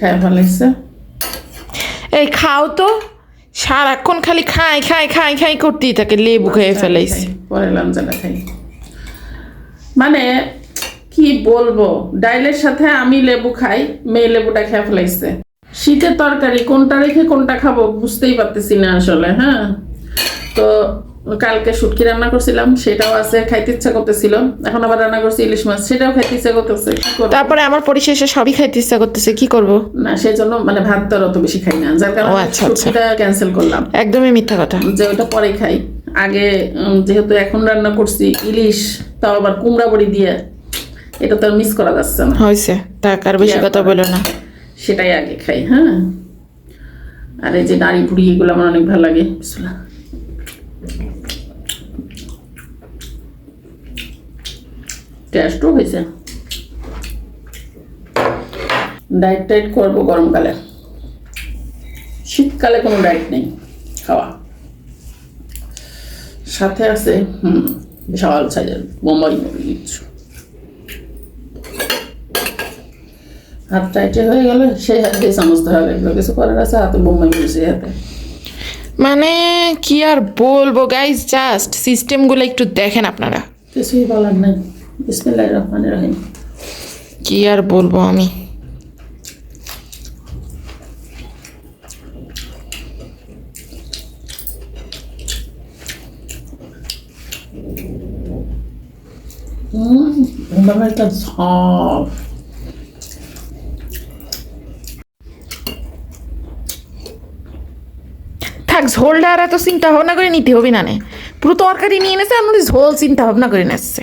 খায় ফেলাইছে এই খাও তো। সারাক্ষণ খালি খাই খাই খাই খাই করতেই থাকে লেবু খেয়ে ফেলাইছি। খাই, পরে লাঞ্চাটা খাই। মানে কি বলব ডাইলের সাথে আমি লেবু খাই মেয়ে লেবুটা খেয়ে ফেলাইছে। শীতের তরকারি কোনটা রেখে কোনটা খাব বুঝতেই পারতেছি না আসলে হ্যাঁ? তো কালকে শুটকি রান্না করছিলাম সেটাও আছে খাইতে ইচ্ছা করতেছিল। এখন আবার রান্না করছি ইলিশ মাছ সেটাও খাইতে ইচ্ছা করতেছে তারপরে আমার পরিশেষে সবই খাইতে ইচ্ছা করতেছে কি করব? না সেই জন্য মানে ভাত তো আর অত বেশি খাই না যার কারণে আচ্ছা, আচ্ছা। শুটকিটা ক্যান্সেল করলাম। একদমই মিথ্যা কথা। যে ওটা পরে খাই। আগে যেহেতু এখন রান্না করছি ইলিশ তাও আবার কুমড়া বড়ি দিয়ে এটা তো আর মিস করা যাচ্ছে না। হয়েছে টাকার বেশি কথা? বলো না। সেটাই আগে খাই হ্যাঁ। আর এই যে নাড়ি ভুড়ি এগুলো আমার অনেক ভালো লাগে। টেস্টও হয়েছে। ডায়েট টাইট করব গরমকালে। শীতকালে কোনো ডায়েট নেই খাওয়া। সাথে আছে হুম বিশাল সাইজের বোম্বাই মরিচ হাত টাইটে হয়ে গেলে সেই হাত দিয়ে চামচ হবে এগুলো কিছু করার আছে হাতে বোম্বাই মরিচ হাতে। মানে কি আর বলব গাইজ জাস্ট সিস্টেমগুলো একটু দেখেন আপনারা। কিছুই বলার নাই। বিসমিল্লাহ রহমান রহিম কি আর বলব আমি হুম এবার একটা ঝাল থাক ঝোলটা আর এত চিন্তা ভাবনা করে নিতে হবে না নে। পুরো তরকারি নিয়ে এনেছে, আর মধ্যে ঝোল চিন্তা ভাবনা করে নেছে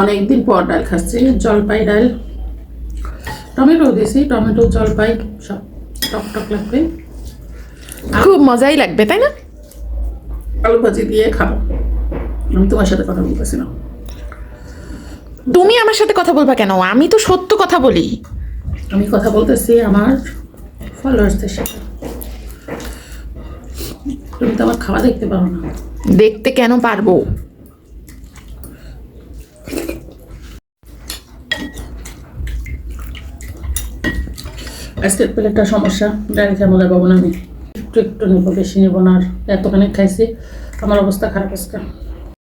অনেকদিন পর ডাল খাচ্ছি জলপাই ডাল। টমেটো দিয়েছি টমেটো জলপাই সব টক টক লাগবে। খুব মজাই লাগবে তাই না? আলু ভাজি দিয়ে খাব। আমি তোমার সাথে কথা বলতেছি না। তুমি আমার সাথে কথা বলবা কেন? আমি তো সত্য কথা বলি। আমি কথা বলতেছি আমার ফলোয়ার্সদের সাথে। তুমি তো আমার খাওয়া দেখতে পারো না। দেখতে কেন পারব? আজকের একটা সমস্যা। ডাল খেয়ে মজা পাবো না আমি। একটু একটু নেব, বেশি নেব না আর। এতখানি খাইছি। আমার অবস্থা খারাপ আজকে।